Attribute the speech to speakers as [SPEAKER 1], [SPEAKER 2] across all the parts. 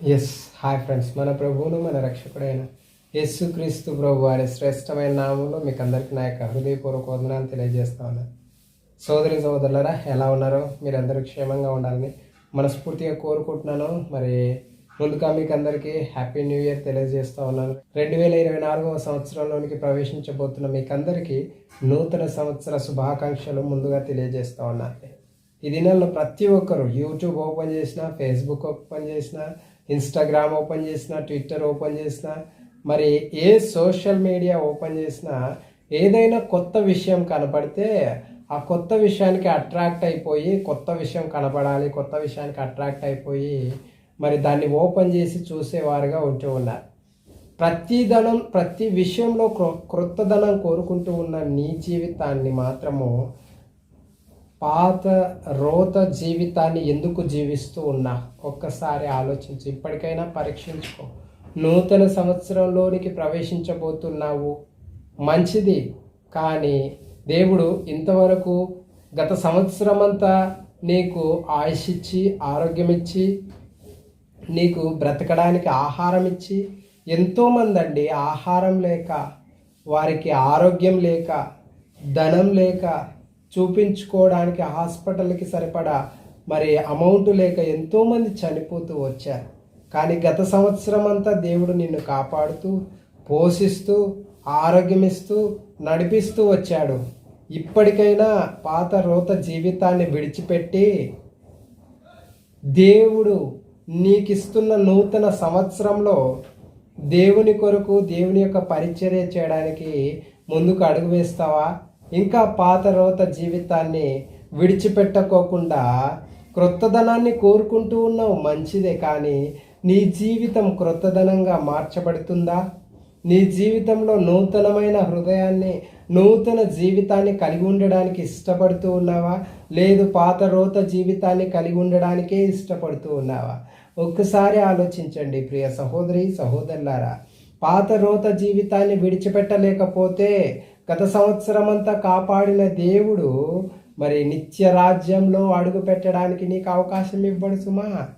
[SPEAKER 1] Yes hi friends మన ప్రభువును మన రక్షకుడైన యేసు క్రీస్తు ప్రభు వారి శ్రేష్టమైన నామంలో మీకు అందరికీ నా యొక్క హృదయపూర్వక వందనాలు తెలియజేస్తా ఉన్నాను సోదరి సోదరులరా ఎలా ఉన్నారో మీరందరూ క్షేమంగా ఉండాలని మనస్ఫూర్తిగా కోరుకుంటున్నాను. మరి ముందుగా మీకు అందరికీ హ్యాపీ న్యూ ఇయర్ తెలియజేస్తూ ఉన్నాను. రెండు వేల ఇరవై నాలుగవ సంవత్సరంలోనికి ప్రవేశించబోతున్న మీకు అందరికీ నూతన సంవత్సర శుభాకాంక్షలు ముందుగా తెలియజేస్తూ ఉన్నాను ఈ దినాల్లో ప్రతి ఒక్కరు యూట్యూబ్ ఓపెన్ చేసినా ఫేస్బుక్ ఓపెన్ చేసినా ఇన్స్టాగ్రామ్ ఓపెన్ చేసిన ట్విట్టర్ ఓపెన్ చేసిన మరి ఏ సోషల్ మీడియా ఓపెన్ చేసినా ఏదైనా కొత్త విషయం కనపడితే ఆ కొత్త విషయానికి అట్రాక్ట్ అయిపోయి కొత్త విషయం కనపడాలి కొత్త విషయానికి అట్రాక్ట్ అయిపోయి మరి దాన్ని ఓపెన్ చేసి చూసేవారుగా ఉంటూ ఉన్నారు. ప్రతి ధనం ప్రతి విషయంలో క్రొ- క్రొత్తదనం కోరుకుంటూ ఉన్న నీ జీవితాన్ని మాత్రము పాత రోత జీవితాన్ని ఎందుకు జీవిస్తూ ఉన్నా? ఒక్కసారి ఆలోచించు. ఇప్పటికైనా పరీక్షించుకో. నూతన సంవత్సరంలోనికి ప్రవేశించబోతున్నావు. మంచిది. కానీ దేవుడు ఇంతవరకు గత సంవత్సరమంతా నీకు ఆయుష్ ఇచ్చి ఆరోగ్యం ఇచ్చి నీకు బ్రతకడానికి ఆహారం ఇచ్చి ఎంతోమంది అండి ఆహారం లేక వారికి ఆరోగ్యం లేక ధనం లేక చూపించుకోవడానికి హాస్పిటల్కి సరిపడా మరి అమౌంట్ లేక ఎంతోమంది చనిపోతూ వచ్చారు. కానీ గత సంవత్సరం అంతా దేవుడు నిన్ను కాపాడుతూ పోషిస్తూ ఆరోగ్యమిస్తూ నడిపిస్తూ వచ్చాడు. ఇప్పటికైనా పాత రోత జీవితాన్ని విడిచిపెట్టి దేవుడు నీకిస్తున్న నూతన సంవత్సరంలో దేవుని కొరకు దేవుని యొక్క పరిచర్య చేయడానికి ముందుకు అడుగు వేస్తావా? ఇంకా పాత రోత జీవితాన్ని విడిచిపెట్టుకోకుండా క్రొత్తదనాన్ని కోరుకుంటూ ఉన్నావు మంచిదే కానీ నీ జీవితం క్రొత్తదనంగా మార్చబడుతుందా? నీ జీవితంలో నూతనమైన హృదయాన్ని నూతన జీవితాన్ని కలిగి ఉండడానికి ఇష్టపడుతూ ఉన్నావా? లేదు పాత రోత జీవితాన్ని కలిగి ఉండడానికే ఇష్టపడుతూ ఉన్నావా? ఒక్కసారి ఆలోచించండి ప్రియ సహోదరి సహోదరులారా. పాత రోత జీవితాన్ని విడిచిపెట్టలేకపోతే గత సంవత్సరం అంతా కాపాడిన దేవుడు మరి నిత్య రాజ్యంలో అడుగు పెట్టడానికి నీకు అవకాశం ఇవ్వడు సుమా.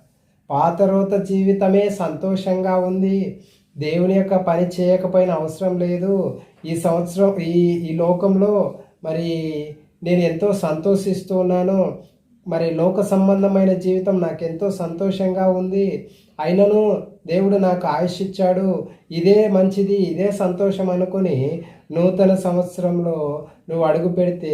[SPEAKER 1] పాత రోత జీవితమే సంతోషంగా ఉంది. దేవుని యొక్క పని చేయకపోయిన అవసరం లేదు. ఈ సంవత్సరం ఈ ఈ లోకంలో మరి నేను ఎంతో సంతోషిస్తూ ఉన్నాను. మరి లోక సంబంధమైన జీవితం నాకు ఎంతో సంతోషంగా ఉంది. అయినను దేవుడు నాకు ఆయుష్ ఇచ్చాడు ఇదే మంచిది ఇదే సంతోషం అనుకుని నూతన సంవత్సరంలో నువ్వు అడుగు పెడితే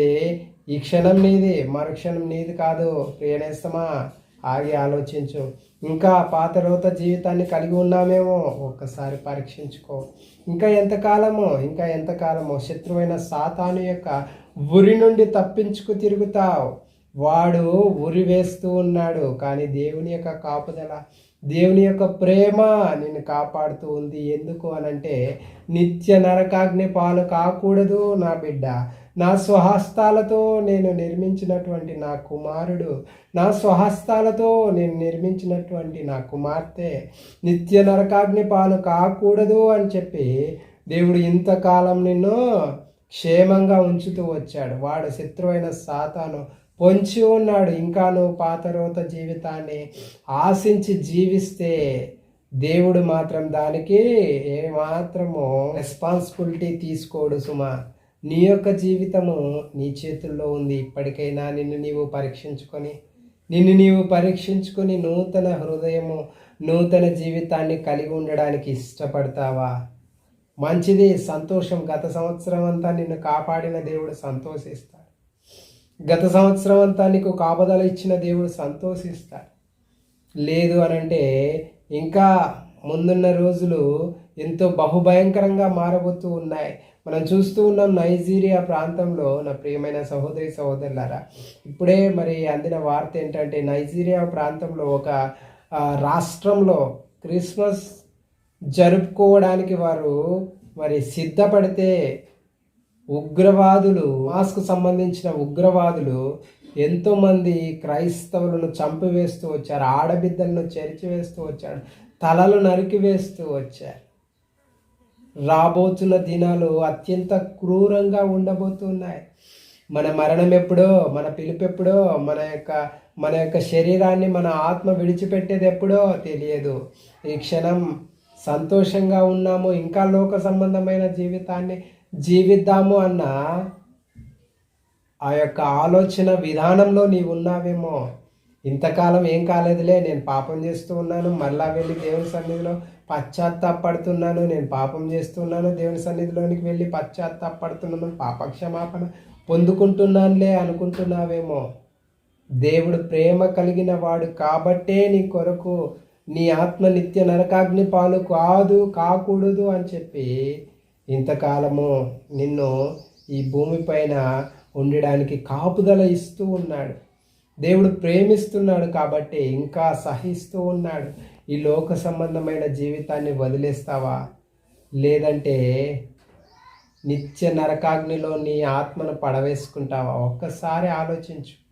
[SPEAKER 1] ఈ క్షణం నీది మరుక్షణం నీది కాదు. ప్రియనేస్తమా ఆగి ఆలోచించు. ఇంకా పాత రోత జీవితాన్ని కలిగి ఉన్నామేమో ఒక్కసారి పరీక్షించుకో. ఇంకా ఎంతకాలమో ఇంకా ఎంతకాలమో శత్రువైన సాతాను యొక్క ఉరి నుండి తప్పించుకు తిరుగుతావు. వాడు ఉరి వేస్తూ ఉన్నాడు కానీ దేవుని యొక్క కాపుదల దేవుని యొక్క ప్రేమ నిన్ను కాపాడుతూ ఉంది. ఎందుకు అనంటే నిత్య నరకాగ్ని పాలు కాకూడదు నా బిడ్డ. నా స్వహస్తాలతో నేను నిర్మించినటువంటి నా కుమారుడు నా స్వహస్తాలతో నేను నిర్మించినటువంటి నా కుమార్తె నిత్య నరకాగ్ని పాలు కాకూడదు అని చెప్పి దేవుడు ఇంతకాలం నిన్ను క్షేమంగా ఉంచుతూ వచ్చాడు. వాడు శత్రువైన సాతాను పొంచి ఉన్నాడు. ఇంకా నువ్వు పాతరోత జీవితాన్ని ఆశించి జీవిస్తే దేవుడు మాత్రం దానికి ఏమాత్రము రెస్పాన్సిబిలిటీ తీసుకోడు సుమా. నీ యొక్క జీవితము నీ చేతుల్లో ఉంది. ఇప్పటికైనా నిన్ను నీవు పరీక్షించుకొని నిన్ను నీవు పరీక్షించుకొని నూతన హృదయము నూతన జీవితాన్ని కలిగి ఉండడానికి ఇష్టపడతావా? మంచిది సంతోషం. గత సంవత్సరం అంతా నిన్ను కాపాడిన దేవుడు సంతోషిస్తాడు. గత సంవత్సరం అంతా నీకు కాపదల ఇచ్చిన దేవుడు సంతోషిస్తాడు. లేదు అని అంటే ఇంకా ముందున్న రోజులు ఎంతో బహుభయంకరంగా మారబోతూ ఉన్నాయి. మనం చూస్తూ ఉన్నాం నైజీరియా ప్రాంతంలో నా ప్రియమైన సహోదరి సహోదరులారా ఇప్పుడే మరి అందిన వార్త ఏంటంటే నైజీరియా ప్రాంతంలో ఒక రాష్ట్రంలో క్రిస్మస్ జరుపుకోవడానికి వారు మరి సిద్ధపడితే ఉగ్రవాదులు మాస్కు సంబంధించిన ఉగ్రవాదులు ఎంతోమంది క్రైస్తవులను చంపివేస్తూ వచ్చారు ఆడబిడ్డలను చేర్చివేస్తూ వచ్చారు తలలు నరికివేస్తూ వచ్చారు. రాబోతున్న దినాలు అత్యంత క్రూరంగా ఉండబోతున్నాయి. మన మరణం ఎప్పుడో మన పిలిపెప్పుడో మన యొక్క మన యొక్క శరీరాన్ని మన ఆత్మ విడిచిపెట్టేది ఎప్పుడో తెలియదు. ఈ క్షణం సంతోషంగా ఉన్నాము. ఇంకా లోక సంబంధమైన జీవితాన్ని జీవిద్దాము అన్న ఆ యొక్క ఆలోచన విధానంలో నీవు ఉన్నావేమో. ఇంతకాలం ఏం కాలేదులే నేను పాపం చేస్తూ ఉన్నాను మళ్ళా వెళ్ళి దేవుని సన్నిధిలో పశ్చాత్తాపడుతున్నాను నేను పాపం చేస్తున్నాను దేవుని సన్నిధిలోనికి వెళ్ళి పశ్చాత్తాపడుతున్నాను పాపక్షమాపణ పొందుకుంటున్నానులే అనుకుంటున్నావేమో. దేవుడు ప్రేమ కలిగిన వాడు కాబట్టే నీ కొరకు నీ ఆత్మ నిత్య నరకాగ్ని పాలు కాదు కాకూడదు అని చెప్పి ఇంతకాలము నిన్ను ఈ భూమిపైన ఉండడానికి కాపుదల ఇస్తూ ఉన్నాడు. దేవుడు ప్రేమిస్తున్నాడు కాబట్టి ఇంకా సహిస్తూ ఉన్నాడు. ఈ లోక సంబంధమైన జీవితాన్ని వదిలేస్తావా? లేదంటే నిత్య నరకాగ్నిలో నీ ఆత్మను పడవేసుకుంటావా? ఒక్కసారి ఆలోచించు.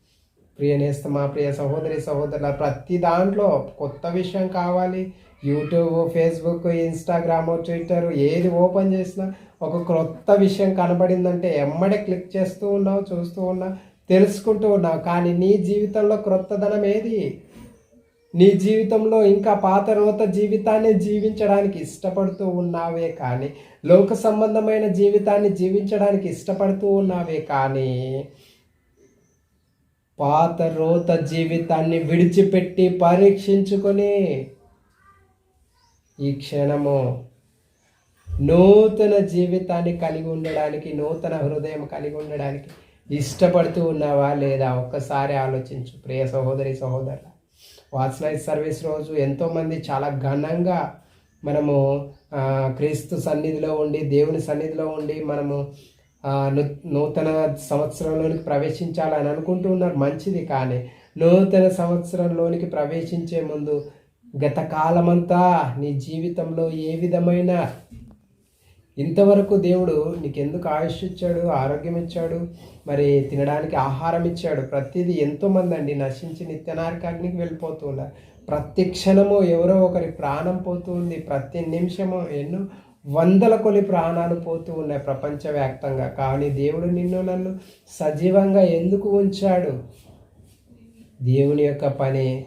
[SPEAKER 1] ప్రియ నేస్తమా ప్రియ సహోదరి సహోదరుల ప్రతి దాంట్లో కొత్త విషయం కావాలి. యూట్యూబ్ ఫేస్బుక్ ఇన్స్టాగ్రామ్ ట్విట్టర్ ఏది ఓపెన్ చేసినా ఒక క్రొత్త విషయం కనబడిందంటే ఎమ్మడే క్లిక్ చేస్తూ ఉన్నావు చూస్తూ ఉన్నావు తెలుసుకుంటూ ఉన్నావు. కానీ నీ జీవితంలో క్రొత్తదనం ఏది? నీ జీవితంలో ఇంకా పాత రోత జీవితాన్ని జీవించడానికి ఇష్టపడుతూ ఉన్నావే కానీ లోక సంబంధమైన జీవితాన్ని జీవించడానికి ఇష్టపడుతూ ఉన్నావే కానీ పాత రోత జీవితాన్ని విడిచిపెట్టి పరీక్షించుకొని ఈ క్షణము నూతన జీవితాన్ని కలిగి ఉండడానికి నూతన హృదయం కలిగి ఉండడానికి ఇష్టపడుతూ ఉన్నావా లేదా? ఒక్కసారి ఆలోచించు. ప్రియ సహోదరి సహోదరుల వాచ్ సర్వీస్ రోజు ఎంతోమంది చాలా ఘనంగా మనము క్రీస్తు సన్నిధిలో ఉండి దేవుని సన్నిధిలో ఉండి మనము నూతన సంవత్సరంలోనికి ప్రవేశించాలని అనుకుంటూ ఉన్నారు. మంచిది కానీ నూతన సంవత్సరంలోనికి ప్రవేశించే ముందు గత కాలమంతా నీ జీవితంలో ఏ విధమైన ఇంతవరకు దేవుడు నీకెందుకు ఆయుష్ ఇచ్చాడు ఆరోగ్యం ఇచ్చాడు మరి తినడానికి ఆహారం ఇచ్చాడు ప్రతిదీ ఎంతోమంది అండి నశించి నిత్యనారకాగ్నికి వెళ్ళిపోతూ ఉన్నారు. ప్రతి క్షణము ఎవరో ఒకరి ప్రాణం పోతూ ఉంది ప్రతి నిమిషము ఎన్నో వందల కొలి ప్రాణాలు పోతూ ఉన్నాయి ప్రపంచవ్యాప్తంగా. కానీ దేవుడు నిన్ను నన్ను సజీవంగా ఎందుకు ఉంచాడు? దేవుని యొక్క పని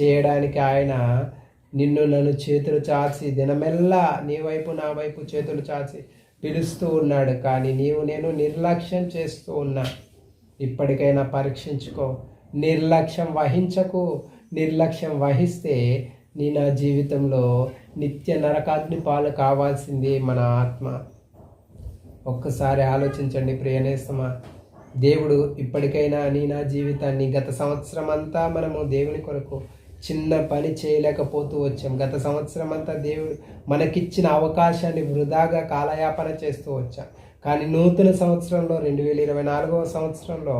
[SPEAKER 1] చేయడానికి ఆయన నిన్ను నన్ను చేతులు చాచి దినమెల్లా నీ వైపు నా వైపు చేతులు చాచి పిలుస్తూ ఉన్నాడు. కానీ నీవు నేను నిర్లక్ష్యం చేస్తూ ఉన్నా. ఇప్పటికైనా పరీక్షించుకో. నిర్లక్ష్యం వహించకు. నిర్లక్ష్యం వహిస్తే నీ నా జీవితంలో నిత్య నరకాగ్ని పాలు కావాల్సింది మన ఆత్మ. ఒక్కసారి ఆలోచించండి ప్రియనేస్తమా. దేవుడు ఇప్పటికైనా నీ నా జీవితాన్ని గత సంవత్సరం అంతా మనము దేవుని కొరకు చిన్న పని చేయలేకపోతూ వచ్చాం. గత సంవత్సరం అంతా దేవుడు మనకిచ్చిన అవకాశాన్ని వృధాగా కాలయాపన చేస్తూ వచ్చాం. కానీ నూతన సంవత్సరంలో రెండు వేల ఇరవై నాలుగవ సంవత్సరంలో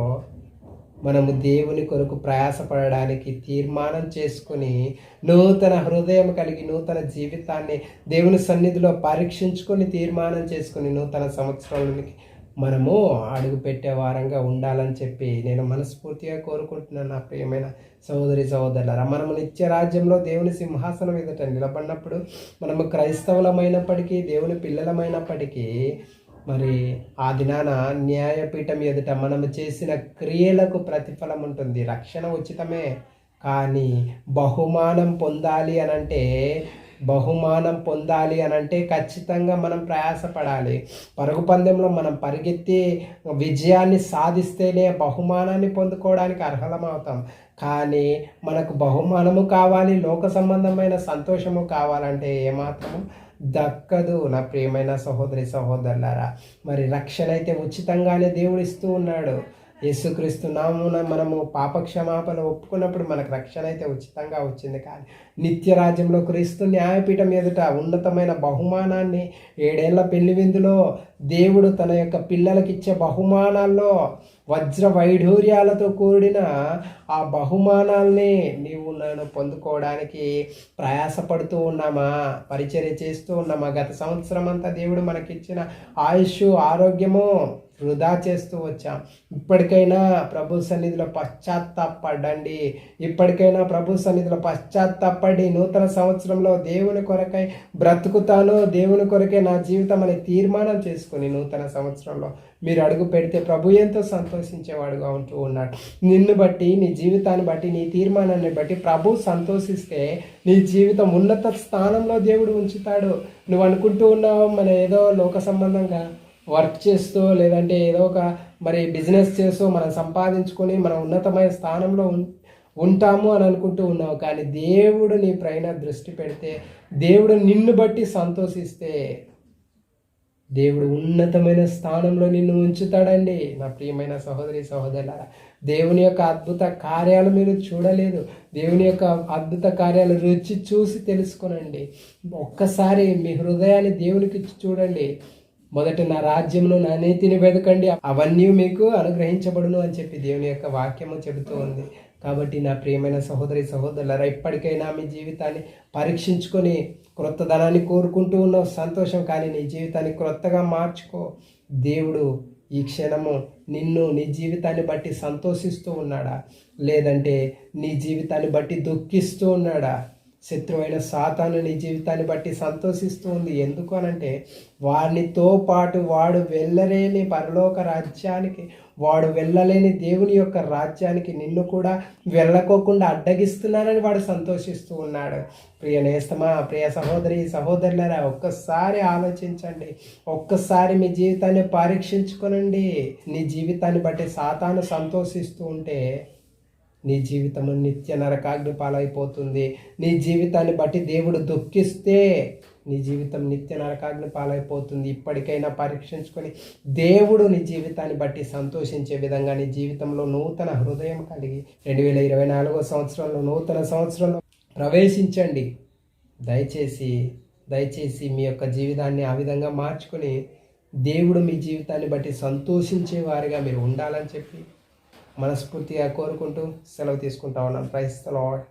[SPEAKER 1] మనము దేవుని కొరకు ప్రయాసపడడానికి తీర్మానం చేసుకొని నూతన హృదయం కలిగి నూతన జీవితాన్ని దేవుని సన్నిధిలో పరీక్షించుకొని తీర్మానం చేసుకొని నూతన సంవత్సరంలోనికి మనము అడుగు పెట్టే వారంగా ఉండాలని చెప్పి నేను మనస్ఫూర్తిగా కోరుకుంటున్నాను నా ప్రియమైన సహోదరి సహోదరులారా. మనము నిత్య రాజ్యంలో దేవుని సింహాసనం ఎదుట నిలబడినప్పుడు మనము క్రైస్తవులమైనప్పటికీ దేవుని పిల్లలమైనప్పటికీ మరి ఆ దినాన న్యాయపీఠం ఎదుట మనము చేసిన క్రియలకు ప్రతిఫలం ఉంటుంది. రక్షణ ఉచితమే. కానీ బహుమానం పొందాలి అని అంటే బహుమానం పొందాలి అని అంటే ఖచ్చితంగా మనం ప్రయాసపడాలి. పరుగు పందెంలో మనం పరిగెత్తి విజయాన్ని సాధిస్తేనే బహుమానాన్ని పొందుకోవడానికి అర్హతమవుతాం కానీ మనకు బహుమానము కావాలి లోక సంబంధమైన సంతోషము కావాలంటే ఏమాత్రము దక్కదు. నా ప్రియమైన సహోదరి సహోదరులారా మరి రక్షణ అయితే ఉచితంగానే దేవుడు ఇస్తూ ఉన్నాడు. యేసుక్రీస్తు నామున మనము పాపక్షమాపణ ఒప్పుకున్నప్పుడు మనకు రక్షణ అయితే ఉచితంగా వచ్చింది. కానీ నిత్య రాజ్యంలో క్రీస్తు న్యాయపీఠం ఎదుట ఉన్నతమైన బహుమానాన్ని ఏడేళ్ళ పెళ్ళి విందులో దేవుడు తన యొక్క పిల్లలకిచ్చే బహుమానాల్లో వజ్ర వైఢూర్యాలతో కూడిన ఆ బహుమానాల్ని నీవు నేను పొందుకోవడానికి ప్రయాసపడుతూ ఉన్నామా? పరిచర్య చేస్తూ ఉన్నామా? గత సంవత్సరం అంతా దేవుడు మనకిచ్చిన ఆయుష్ ఆరోగ్యము వృధా చేస్తూ వచ్చాం. ఇప్పటికైనా ప్రభు సన్నిధిలో పశ్చాత్తాపడండి ఇప్పటికైనా ప్రభు సన్నిధిలో పశ్చాత్తాపడి నూతన సంవత్సరంలో దేవుని కొరకై బ్రతుకుతాను. దేవుని కొరకే నా జీవితం అని తీర్మానం చేసుకుని నూతన సంవత్సరంలో మీరు అడుగు పెడితే ప్రభు ఎంతో సంతోషించేవాడుగా ఉంటూ ఉన్నాడు. నిన్ను బట్టి నీ జీవితాన్ని బట్టి నీ తీర్మానాన్ని బట్టి ప్రభు సంతోషిస్తే నీ జీవితం ఉన్నత స్థానంలో దేవుడు ఉంచుతాడు. నువ్వు అనుకుంటూ ఉన్నావు మన ఏదో లోక సంబంధంగా వర్క్ చేస్తూ లేదంటే ఏదో ఒక మరి బిజినెస్ చేస్తూ మనం సంపాదించుకొని మనం ఉన్నతమైన స్థానంలో ఉం ఉంటాము అని అనుకుంటూ ఉన్నావు. కానీ దేవుడు నీ పైన దృష్టి పెడితే దేవుడు నిన్ను బట్టి సంతోషిస్తే దేవుడు ఉన్నతమైన స్థానంలో నిన్ను ఉంచుతాడండి. నా ప్రియమైన సహోదరి సహోదరులారా దేవుని యొక్క అద్భుత కార్యాలు మీరు చూడలేదు. దేవుని యొక్క అద్భుత కార్యాలు రుచి చూసి తెలుసుకోనండి. ఒక్కసారి మీ హృదయాన్ని దేవునికి చూడండి. మొదట నా రాజ్యమును నా నీతిని వెతకండి అవన్నీ మీకు అనుగ్రహించబడును అని చెప్పి దేవుని యొక్క వాక్యము చెబుతూ ఉంది. కాబట్టి నా ప్రియమైన సహోదరి సహోదరులరా ఇప్పటికైనా మీ జీవితాన్ని పరీక్షించుకొని క్రొత్త ధనాన్ని కోరుకుంటూ ఉన్న సంతోషం కానీ నీ జీవితాన్ని క్రొత్తగా మార్చుకో. దేవుడు ఈ క్షణము నిన్ను నీ జీవితాన్ని బట్టి సంతోషిస్తూ ఉన్నాడా? లేదంటే నీ జీవితాన్ని బట్టి దుఃఖిస్తూ ఉన్నాడా? శత్రువైన సాతాను నీ జీవితాన్ని బట్టి సంతోషిస్తూ ఉంది. ఎందుకు అనంటే వారినితో పాటు వాడు వెళ్ళలేని పరలోక రాజ్యానికి వాడు వెళ్ళలేని దేవుని యొక్క రాజ్యానికి నిన్ను కూడా వెళ్ళకోకుండా అడ్డగిస్తున్నానని వాడు సంతోషిస్తూ ఉన్నాడు. ప్రియ నేస్తమా ప్రియ సహోదరి సహోదరులరా ఒక్కసారి ఆలోచించండి. ఒక్కసారి మీ జీవితాన్ని పరీక్షించుకోనండి. నీ జీవితాన్ని బట్టి సాతాను సంతోషిస్తూ ఉంటే నీ జీవితము నిత్య నరకాగ్ని పాలైపోతుంది నీ జీవితాన్ని బట్టి దేవుడు దుఃఖిస్తే నీ జీవితం నిత్య నరకాగ్ని పాలైపోతుంది ఇప్పటికైనా పరీక్షించుకొని దేవుడు నీ జీవితాన్ని బట్టి సంతోషించే విధంగా నీ జీవితంలో నూతన హృదయం కలిగి రెండు వేల ఇరవై నాలుగో సంవత్సరంలో నూతన సంవత్సరంలో ప్రవేశించండి. దయచేసి దయచేసి మీ యొక్క జీవితాన్ని ఆ విధంగా మార్చుకొని దేవుడు మీ జీవితాన్ని బట్టి సంతోషించే వారిగా మీరు ఉండాలని చెప్పి మనస్ఫూర్తిగా కోరుకుంటూ సెలవు తీసుకుంటా ఉన్నాను. Price lord